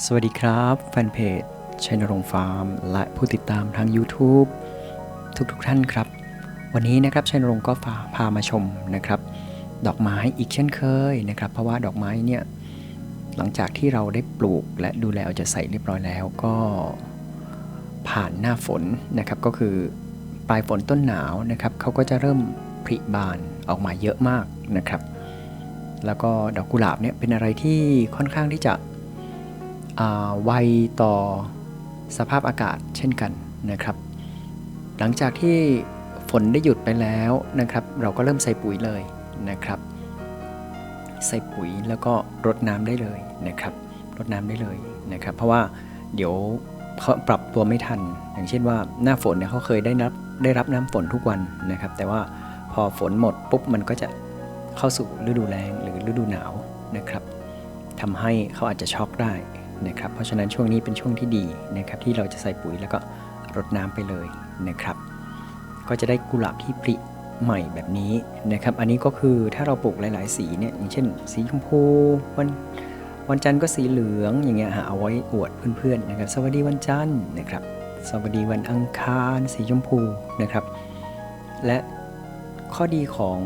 สวัสดีครับ แฟนเพจชัยนรงค์ฟาร์ม และผู้ติดตามทาง YouTube ทุกๆทท่านครับ วันนี้นะครับชัยนรงค์ก็พาพามาชมนะครับ ดอกไม้อีกเช่นเคยนะครับ เพราะว่าดอกไม้เนี่ยหลังจากที่เราได้ปลูกและดูแลเอาใจใส่เรียบร้อยแล้วก็ผ่านหน้าฝนนะครับ ก็คือปลายฝนต้นหนาวนะครับเขาก็จะเริ่มผลิบานออกมาเยอะมากนะครับ แล้วก็ดอกกุหลาบเนี่ยเป็นอะไรที่ค่อนข้างที่จะ ไวต่อสภาพอากาศเช่นกันนะครับ หลังจากที่ฝนได้หยุดไปแล้วนะครับ เราก็เริ่มใส่ปุ๋ยเลยนะครับ ใส่ปุ๋ยแล้วก็รดน้ำได้เลยนะครับรดน้ำได้เลยนะครับ เพราะว่าเดี๋ยวเขาปรับตัวไม่ทัน อย่างเช่นว่าหน้าฝนเนี่ยเขาเคยได้รับได้รับน้ำฝนทุกวันนะครับ แต่ว่าพอฝนหมดปุ๊บมันก็จะเข้าสู่ฤดูแล้งหรือฤดูหนาวนะครับทำให้เขาอาจจะช็อกได้ นะครับ เพราะฉะนั้นช่วงนี้เป็นช่วงที่ดีนะครับที่เราจะใส่ปุ๋ยแล้วก็รดน้ำไปเลยนะครับ ก็จะได้กุหลาบที่ผลิใหม่แบบนี้นะครับ อันนี้ก็คือถ้าเราปลูกหลาย ๆ สีเนี่ยอย่างเช่น สีชมพูวันวันจันทร์ก็สีเหลืองอย่างเงี้ยฮะเอาไว้อวดเพื่อน ๆ นะครับ สวัสดีวันจันทร์นะครับ สวัสดีวันอังคาร สีชมพูนะครับ และ ข้อดีของ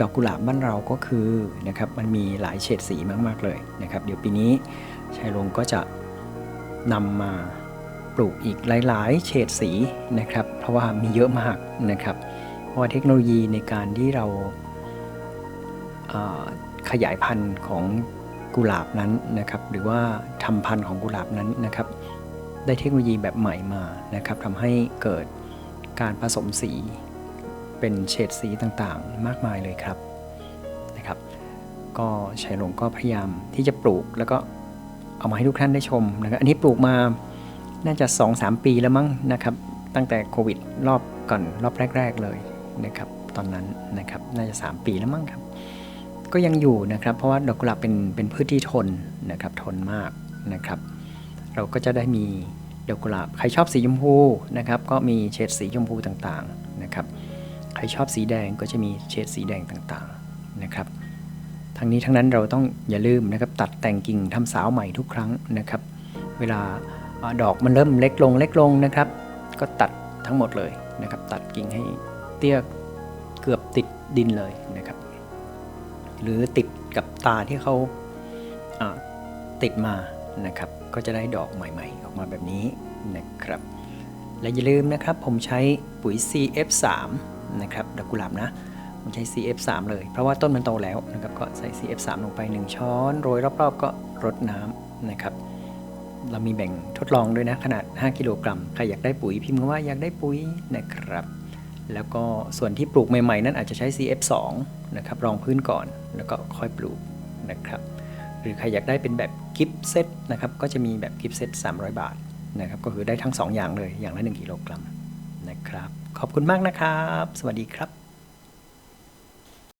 ดอกกุหลาบบ้านเราก็คือนะครับมันมีหลายเฉดสีมาก ๆ เลยนะครับ เดี๋ยวปีนี้ชัยลงก็จะนำมาปลูกอีกหลาย ๆ เฉดสีนะครับ เพราะว่ามีเยอะมากนะครับ เพราะว่าเทคโนโลยีในการที่เราาขยายพันธุ์ของกุหลาบนั้นนะครับ หรือว่าทำพันธุ์ของกุหลาบนั้นนะครับ ได้เทคโนโลยีแบบใหม่มานะครับทำให้เกิดการผสมสี เป็นเฉดสีต่างๆ มากมายเลยครับนะครับ ก็ชัยหลงก็พยายามที่จะปลูกแล้วก็เอามาให้ทุกท่านได้ชมนะครับอันนี้ปลูกมาน่าจะ 2-3 ปีแล้วมั้งนะครับ ตั้งแต่โควิดรอบก่อนรอบแรก ๆเลยนะครับตอนนั้นนะครับน่าจะ 3 ปีแล้วมั้งครับ ก็ยังอยู่นะครับเพราะว่าดอกกุหลาบเป็นเป็นพืชที่ทนนะครับทนมากนะครับ เราก็จะได้มีดอกกุหลาบใครชอบสีชมพูนะครับก็มีเฉดสีชมพูต่างๆ ใครชอบสีแดงก็จะมีเฉดสีแดงต่างๆนะครับ ทั้งนี้ทั้งนั้นเราต้องอย่าลืมนะครับตัดแต่งกิ่งทำสาวใหม่ทุกครั้งนะครับ เวลาดอกมันเริ่มเล็กลงเล็กลงนะครับ ก็ตัดทั้งหมดเลยนะครับ ตัดกิ่งให้เตี้ยเกือบติดดินเลยนะครับ หรือติดกับตาที่เขาอ่าติดมานะครับ ก็จะได้ดอกใหม่ๆ ออกมาแบบนี้นะครับ และอย่าลืมนะครับผมใช้ปุ๋ย CF3 นะครับดอกกุหลาบนะผมใช้ CF3 เลยเพราะว่าต้นมันโตแล้วนะครับก็ใส่ CF3 ลงไป 1 ช้อนโรยรอบๆ ก็รดน้ำนะครับเรามีแบ่งทดลองด้วยนะขนาด 5 กิโลกรัมใครอยากได้ปุ๋ยพิมพ์ว่าอยากได้ปุ๋ยนะครับ แล้วก็ส่วนที่ปลูกใหม่ๆ นั้นอาจจะใช้ CF2 นะครับรองพื้นก่อนแล้วก็ค่อยปลูกนะครับหรือใครอยากได้เป็นแบบกิฟต์เซตนะครับก็จะมีแบบกิฟต์เซต300 บาทนะครับก็คือได้ทั้ง 2 อย่างเลยอย่างละ 1 กิโลกรัม นะครับ ขอบคุณมากนะครับ สวัสดีครับ